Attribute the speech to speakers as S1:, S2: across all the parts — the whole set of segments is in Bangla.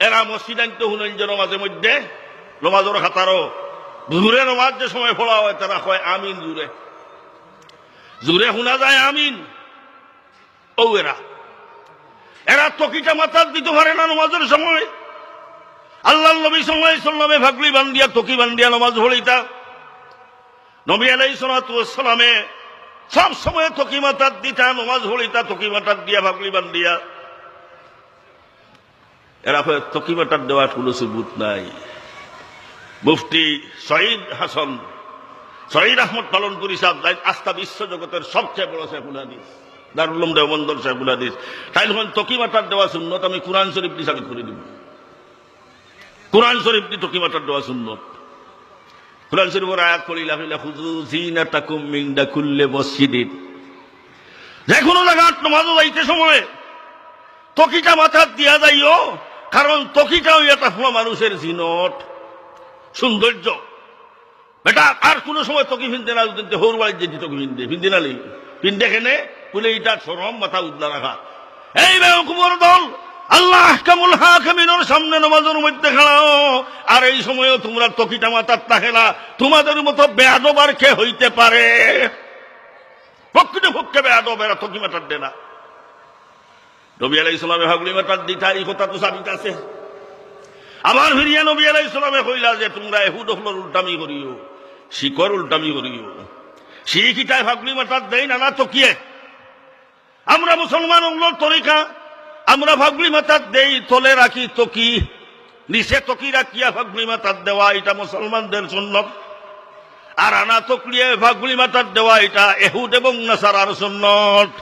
S1: এরা মসজিদ আনতে শুনেন যে নমাজের মধ্যে, নমাজের খাতারও। জুরে নমাজ যে সময় পড়া হয়, তারা কয়, আমিন জুরে। জুরে শোনা যায়, আমিন। ও এরা। এরা তকিটা মাথার দিতে পারে না নমাজের সময়। আল্লাহ নবী সময় সাল্লামে ভাগলি বান্দিয়া তকি বান্দিয়া নমাজ পড়িতা। নবী আলাই সালামে সব সময় তকি মাতার দিতা, নমাজ পড়িতা, তকি মাতার দিয়া ভাগলি বান্দিয়া এরা কয় তকি মাতার দেওয়ার কোনো সুবুত নাই। মুফতি শহীদ হাসান শহীদ আহমদ পালন করি সাহেব আস্থা বিশ্ব জগতের সবচেয়ে বড় শেখুল হাদিস দারুলম দেওবন্দর শেখুল হাদিস। তাই যখন তকিমাটার দেওয়া সুন্নত, আমি কোরআন শরীফ দিয়ে সাবিত করে দিব। কোরআন শরীফ দিয়ে তকিমাটার দেওয়া সুন্নত। কোরআন শরীফের আয়াত করিলা হইলা হুজু জিনাতাকুম মিন দাকুল্লে মসজিদিন। যে কোনো জায়গার নমাজও যাইতে সময় তকিটা মাথার দিয়া যাইও কারণ তকিটাও এটা হলো মানুষের জিনত সৌন্দর্য। বেটা, আর কোন সময় তকি ফিনতে না উদ্দিন হৌর বাড়ির যে তকি ফিনতে। ফিনতে না লি ফিনতে খেনে বলে এটা সরম মাথা উদ্লা রাখা এই বেকুবর দল, আল্লাহ কামুল হাকিমিনের সামনে নমাজের মধ্যে খেলাও আর এই সময়ও তোমরা তকিটা মাথার তাহেলা, তোমাদের মতো বেয়াদব আর কে হইতে পারে? প্রকৃত পক্ষে বেয়াদব, এরা তকি মাথার দে না নবী আলাই ইসলামে মাথার দিতা এই কথা তো সাবিত আছে আবার ফিরিয়া নবী আলাই ইসলামে কইলা যে, তোমরা এহুদ হলর উল্টামি করিও শিকর উল্টামি করিও। শিখ ইটাই ভাগলি মাতার দেই নানা তকিয়ে। আমরা মুসলমান ওগুলোর তরিকা, আমরা ভাগলি মাতার দেই তলে রাখি তকি। নিচে তকি রাখিয়া ভাগলি মাতার দেওয়া এটা মুসলমানদের সুন্নত। আর আনা তকলিয়ে ভাগলি মাতার দেওয়া এটা এহুদ এবং নাসারার সুন্নত।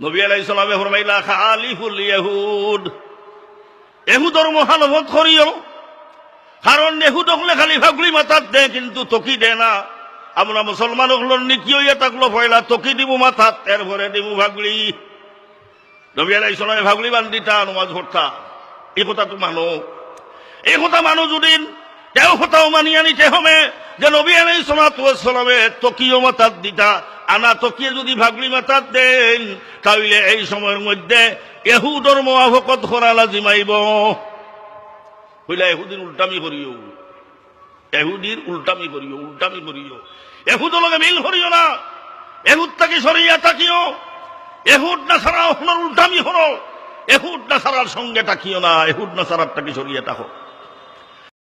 S1: নবী আলাই ইসলামে ফরমাইলা খালিফুল ইহুদ এহুদর মহানবত করিও। কারণ এহুদ হলে খালি ফাগুলি মাথার দে, কিন্তু তকি দে না। আমরা মুসলমান হলোর নীতি হইয়া থাকল পয়লা তকি দিব মাথাত, এরপরে দিব ভাগলি নবী আলাই সময় ভাগলি বান্দিতা নমাজ ভর্তা এই কথা তো মানো। এই কথা মানো যদিন। তেও কথাও মানিয়া নিতে হবে যে নবী আলাই সালামে তকিও মাথার দিতা। আনা তকিয়ে যদি ভাগলি মাথার দেন, তাহলে এই সময়ের মধ্যে এহু এহুদর মোয়াফকত করা লাজিমাইব হইলা এহুদিন উল্টামি করিও। এহুদির উল্টামি করিও উল্টামি করিও। এহুদ লগে মিল করিও না। এহুদ তাকে সরিয়া তাকিও। এহুদ না সারা হল উল্টামি হল এহুদ না সারার সঙ্গে তাকিও না। এহুদ না সারার তাকে সরিয়া তাকো।